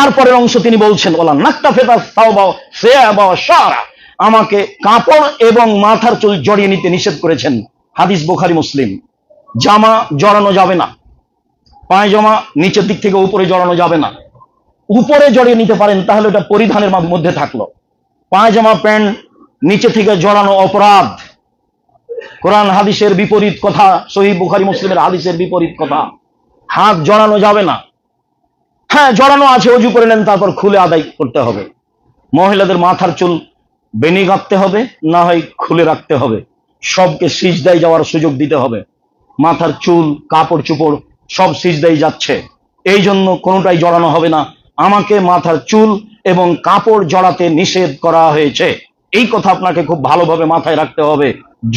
তারপরের অংশ তিনি বলছেন ওলা নাকটা ফেতা সারা আমাকে কাপড় এবং মাথার চুল জড়িয়ে নিতে নিষেধ করেছেন হাদিস বোখারি, মুসলিম। জামা জড়ানো যাবে না। পায়জামা নিচের দিক থেকে উপরে জড়ানো যাবে না। উপরে জড়িয়ে নিতে পারেন, তাহলে ওটা পরিধানের মধ্যে থাকল। পায়জামা, প্যান্ট নিচে থেকে জড়ানো অপরাধ। কোরআন হাদিসের বিপরীত কথা সহি বুখারি, মুসলিমের হাদিসের বিপরীত কথা। হাত জড়ানো যাবে না। হ্যাঁ জড়ানো আছে, অজু করে নেন, তারপর খুলে আদায় করতে হবে। মহিলাদের মাথার চুল বেনি গাঁথতে হবে, না হয় খুলে রাখতে হবে। সবকে সিজদায় যাওয়ার সুযোগ দিতে হবে। মাথার চুল, কাপড় চুপড় সব সিজদাই যাচ্ছে। এই জন্য কোনোটাই জড়ানো হবে না। আমাকে মাথার চুল এবং কাপড় জড়াতে নিষেধ করা হয়েছে। এই কথা আপনাকে খুব ভালোভাবে মাথায় রাখতে হবে।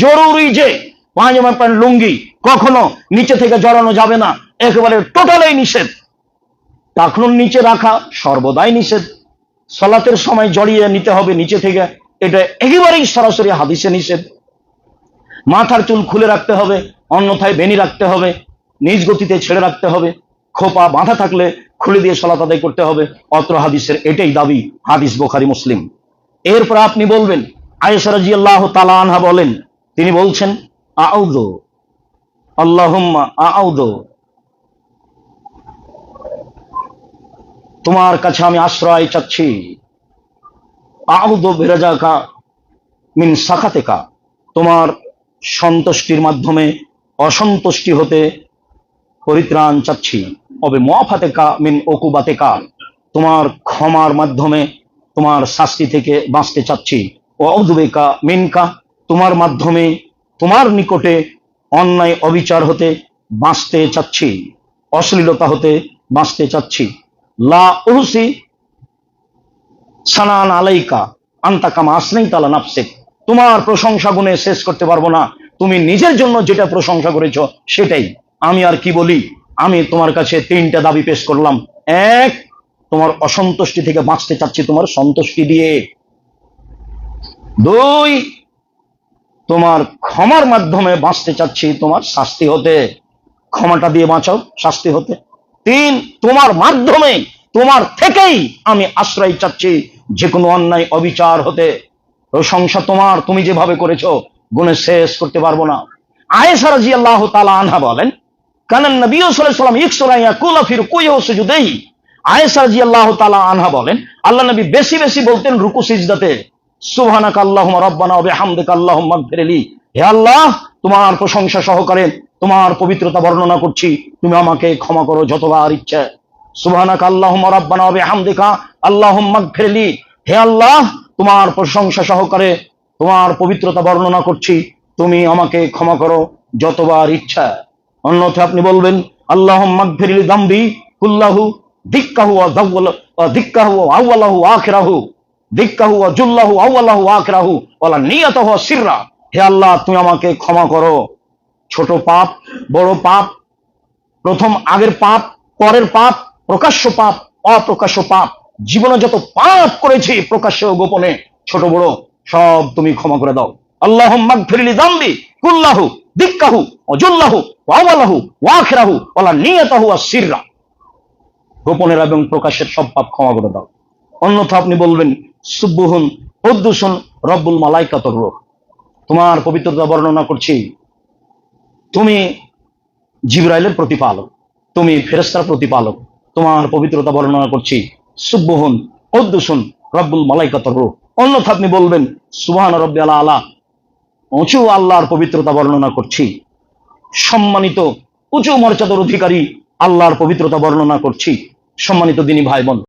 জরুরি যে প্যান্ট লুঙ্গি কখনো নিচে থেকে জড়ানো যাবে না। একেবারে টোটালেই নিষেধ। টাকনুর নিচে রাখা সর্বদাই নিষেধ। সলাতের সময় জড়িয়ে নিতে হবে নিচে থেকে। এটা একেবারেই সরাসরি হাদিসে নিষেধ। মাথার চুল খুলে রাখতে হবে, অন্যথায় বেনি রাখতে হবে, নিজ গতিতে ছেড়ে রাখতে হবে। খোপা বাঁধা থাকলে খুলে দিয়ে সলাত আদায় করতে হবে। অত্র হাদিসের এটাই দাবি, হাদিস বোখারি, মুসলিম। এরপর আপনি বলবেন আয়েশারাজি আল্লাহ আনহা বলেন, তিনি বলছেন আউদ আল্লাহুম্মা আউদ তোমার কাছে আমি আশ্রয় চাচ্ছি। আউদ বেরাজাকা মিন সাখাতেকা। তোমার সন্তুষ্টির মাধ্যমে অসন্তুষ্টি হতে পরিত্রাণ চাচ্ছি। অবে মোয়াফাতেকা মিন ওকুবাতেকা তোমার ক্ষমার মাধ্যমে তোমার শাস্তি থেকে বাঁচতে চাচ্ছি। ও অদুবেকা মিনকা। তোমার মাধ্যমে তোমার নিকটে অন্যায় অবিচার হতে বাঁচতে চাচ্ছি। অশ্লীলতা হতে বাঁচতে চাচ্ছি। লা সানান আলাইকা আন্তাকামা আসনেই তালা নাফসেক। তোমার প্রশংসা গুণে শেষ করতে পারব না। তুমি নিজের জন্য যেটা প্রশংসা করেছ, সেটাই। আমি আর কি বলি? আমি তোমার কাছে তিনটা দাবি পেশ করলাম। এক, তোমার অসন্তুষ্টি থেকে বাঁচতে চাচ্ছি তোমার সন্তুষ্টি দিয়ে। দুই, তোমার ক্ষমার মাধ্যমে বাঁচতে চাচ্ছি তোমার শাস্তি হতে। ক্ষমাটা দিয়ে বাঁচাও, শাস্তি হতে। তিন, তোমার মাধ্যমে, তোমার থেকেই আমি আশ্রয় চাচ্ছি যে কোনো অন্যায় অবিচার হতে। প্রশংসা তোমার, তুমি যেভাবে করেছ, গুণে শেষ করতে পারব না। আয়েশা রাজি আল্লাহ তালা আনহা বলেন কানান নবী সাল্লাম ইকসরাইয়া কুলাফির কুইও সুজুদেই। আয়েশা রাজি আল্লাহ তালা আনহা বলেন, আল্লাহ নবী বেশি বেশি বলতেন রুকু সিজদাতে সুবহানাক আল্লাহুম্মা রাব্বানা ওয়া বিহামদিকা আল্লাহুম্মা গফিরলি হে আল্লাহ, তোমার প্রশংসা সহকারে তোমার পবিত্রতা বর্ণনা করছি। তুমি আমাকে ক্ষমা করো যতবার ইচ্ছা। সুবহানাক আল্লাহুম্মা রাব্বানা ওয়া বিহামদিকা। আল্লাহুম্মা গফিরলি হে আল্লাহ, তোমার প্রশংসা সহকারে তোমার পবিত্রতা বর্ণনা করছি। তুমি আমাকে ক্ষমা করো যতবার ইচ্ছা। অন্যথা আপনি বলবেন আল্লাহ মাগফিরিল দাম্বি কুল্লাহু দিক্কাহু দিক্কাহু ওয়া আখিরাহু। দিক্কাহু জুল্লাহু আউয়ালাহু ওয়া আখিরাহু। নিয়াতাহু ওয়া সিররা। হে আল্লাহ, তুমি আমাকে ক্ষমা করো। ছোট পাপ, বড় পাপ, প্রথম আগের পাপ, পরের পাপ, প্রকাশ্য পাপ, অপ্রকাশ্য পাপ। জীবনে যত পাপ করেছি প্রকাশ্য গোপনে, ছোট বড়, সব তুমি ক্ষমা করে দাও। আল্লাহ মাগফিরিলি দাম্বি কুল্লাহু, দিক্কাহু, অজুল্লাহু ওয়াওয়ালাহু ওয়াখিরাহু ওয়ালা নিয়াতাহু, ওয়া সিররা। গোপনের এবং প্রকাশের সব পাপ ক্ষমা করে দাও। অন্যথা আপনি বলবেন, সুব্বুহুন উদ্দুসুন রব্বুল মালাইকাতর রূহ। তোমার পবিত্রতা বর্ণনা করছি তুমি জিব্রাইলের প্রতিপালক, তুমি ফেরেস্তার প্রতিপালক, তোমার পবিত্রতা বর্ণনা করছি। সুব্বহুন উদ্দুসুন রব্বুল মালাইকাতর রূহ। অন্যথা আপনি বলবেন, সুবহান রব্বি আলা আলা উঁচু আল্লাহর পবিত্রতা বর্ণনা করছি। সম্মানিত, উঁচু মর্যাদার অধিকারী আল্লাহর পবিত্রতা বর্ণনা করছি। সম্মানিত দিনী ভাই বোন